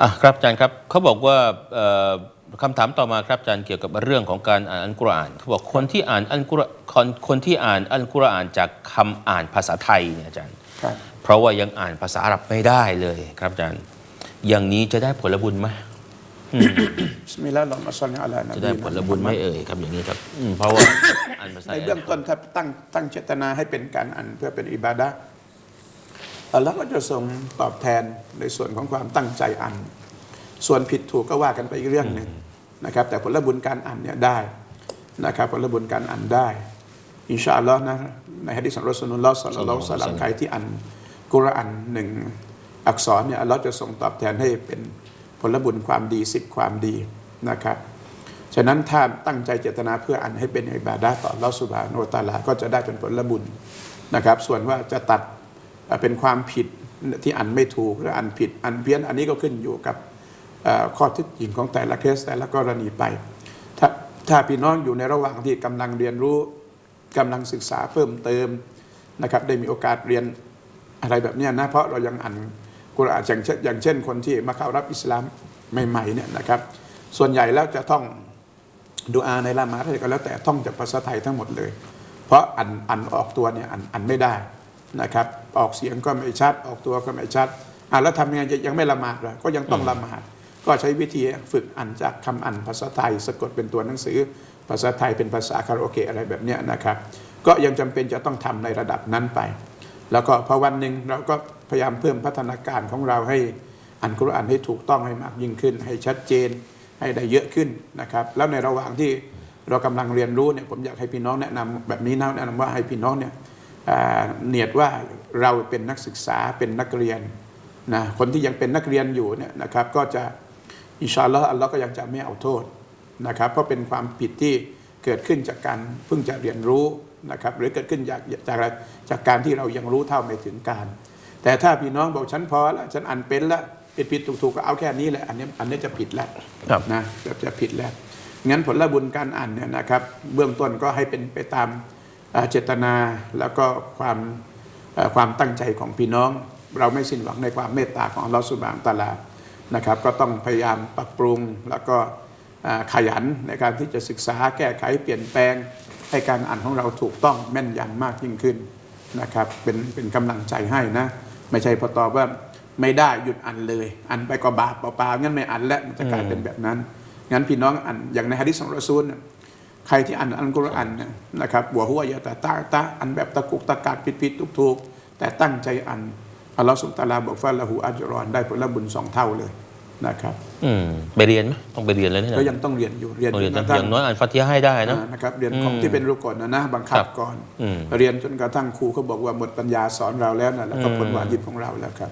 อะครับอาจารย์ครับเขาบอกว่าเอ่อคำถามต่อมาครับอาจารย์เกี่ยวกับเรื่องของการอ่านอัลกุรอานเขาบอกคนที่อ่านอัลกุรอานคนคนที่อ่านอัลกุรอานจากคำอ่านภาษาไทยเนี่ยอาจารย์ครับเพราะว่ายังอ่านภาษาอาหรับไม่ได้เลยครับอาจารย์ อย่างนี้จะได้ผลบุญไหมบิสมิลลาฮิรเราะห์มาศ็อลลิอะลานจะบีได้ผลบุญไหมเอ่ยครับอย่างนี้ครับอืมเพราะว่าอ่านภาษาในเบื้องต้นถ้าตั้งตั้งเจตนาให้เป็นการอ่านเพื่อเป็นอิบาดะ ห์อัลลอฮ์ก็จะทรงตอบแทนในส่วนของความตั้งใจอ่านส่วนผิดถูกก็ว่ากันไปอีกเรื่องหนึ่งนะครับ แต่ผลบุญการอ่านเนี่ยได้นะครับผลบุญการอ่านได้ อินชาอัลลอฮ์นะในฮะดิษของรอสูลุลลอฮ์ศ็อลลัลลอฮุอะลัยฮิวะซัลลัมใครที่อ่านกุรอานหนึ่งอักษรเนี่ยอัลลอฮ์จะทรงตอบแทนให้เป็นผลบุญความดีสิบความดีนะครับฉะนั้นถ้าตั้งใจเจตนาเพื่ออันให้เป็นอิบาดะห์ต่อลอสุบาโนตาลาก็จะได้เป็นผลบุญนะครับ ส่วนว่าจะตัด เป็นความผิดที่อันไม่ถูกหรืออันผิดอันเพี้ยนอันนี้ก็ขึ้นอยู่กับข้อเท็จจริงของแต่ละเคสแต่ละกรณีไป ถ้าถ้าพี่น้องอยู่ในระหว่างที่กำลังเรียนรู้กำลังศึกษาเพิ่มเติมนะครับได้มีโอกาสเรียนอะไรแบบนี้นะเพราะเรายังอ่านกุรอานอย่างเช่นอย่างเช่นคนที่มาเข้ารับอิสลามใหม่ๆเนี่ยนะครับ ส่วนใหญ่แล้วจะต้องดูอาในละมาอะไรก็แล้วแต่ท่องจากภาษาไทยทั้งหมดเลย เพราะอันอันออกตัวเนี่ยอันอันไม่ได้ นะครับออกเสียงก็ไม่ชัด ออกตัวก็ไม่ชัดอะแล้วทำยังไงจะยังไม่ละหมาดล่ะก็ยังต้องละหมาด ก็ใช้วิธีฝึกอ่านจากคำอ่านภาษาไทย สะกดเป็นตัวหนังสือ ภาษาไทยเป็นภาษาคาราโอเกะอะไรแบบเนี้ยนะครับ ก็ยังจำเป็นจะต้องทำในระดับนั้นไป แล้วก็พอวันหนึ่งเราก็พยายามเพิ่มพัฒนาการของเราให้อ่านกุรอานให้ถูกต้องให้มากยิ่งขึ้น ให้ชัดเจนให้ได้เยอะขึ้นนะครับ แล้วในระหว่างที่เรากำลังเรียนรู้เนี่ยผมอยากให้พี่น้องแนะนำแบบนี้นะแนะนำว่าให้พี่น้องเนี่ยอ่า เนียดว่าเราเป็นนักศึกษาเป็นนักเรียนนะคนที่ยังเป็นนักเรียนอยู่เนี่ยนะครับก็จะอินชาอัลลอฮ์อัลลอฮ์ก็ยังจะไม่เอาโทษนะครับเพราะเป็นความผิดที่เกิดขึ้นจากการเพิ่งจะเรียนรู้นะครับหรือเกิดขึ้นจากจากอะไรจากการที่เรายังรู้เท่าไม่ถึงการ แต่ถ้าพี่น้องบอกฉันพอแล้วฉันอ่านเป็นแล้วผิดผิดถูกถูกก็เอาแค่นี้แหละอันนี้อันนี้จะผิดแล้วครับนะแบบจะผิดแล้วงั้นผลบุญการอ่านเนี่ยนะครับ เบื้องต้นก็ให้เป็นไปตาม เจตนาแล้วก็ความความตั้งใจของพี่น้อง เราไม่สิ้นหวังในความเมตตาของอัลลอฮฺสุบานตะอาลานะครับ ก็ต้องพยายามปรับปรุงแล้วก็ขยันในการที่จะศึกษาแก้ไขเปลี่ยนแปลง ให้การอ่านของเราถูกต้องแม่นยำมากยิ่งขึ้นนะครับเป็นเป็นกำลังใจให้นะ ไม่ใช่พอตอบว่าไม่ได้หยุดอ่านเลย อ่านไปก็บาปเปล่าๆงั้นไม่อ่านแล้วมันจะกลายเป็นแบบนั้น งั้นพี่น้องอ่านอย่างในฮะดิษของรอซูลเนี่ย ใครที่อ่านอัลกุรอานเนี่ยนะครับบัวหัวยาตาตาตาอันแบบตะกุกตะกักผิดผิดทุกถูกๆแต่ตั้งใจอ่านอัลลอฮฺสุบตะอาลาบอกว่าละหูอัจรอนได้ผลบุญสองเท่าเลยนะครับอืมไปเรียนไหมต้องไปเรียนเลยนี่นะก็ยังต้องเรียนอยู่เรียนต้องเรียนจนะกระทั่อย่างน้อยอ่านฟัติฮะให้ได้นะอ่านะครับเรียนของอืมที่เป็นรุกลนะนะบังคับครับก่อนอืมเรียนจนกระทั่งครูเขาบอกว่าหมดปัญญาสอนเราแล้วนะแล้วก็อืมผลวาญิบของเราแล้วครับ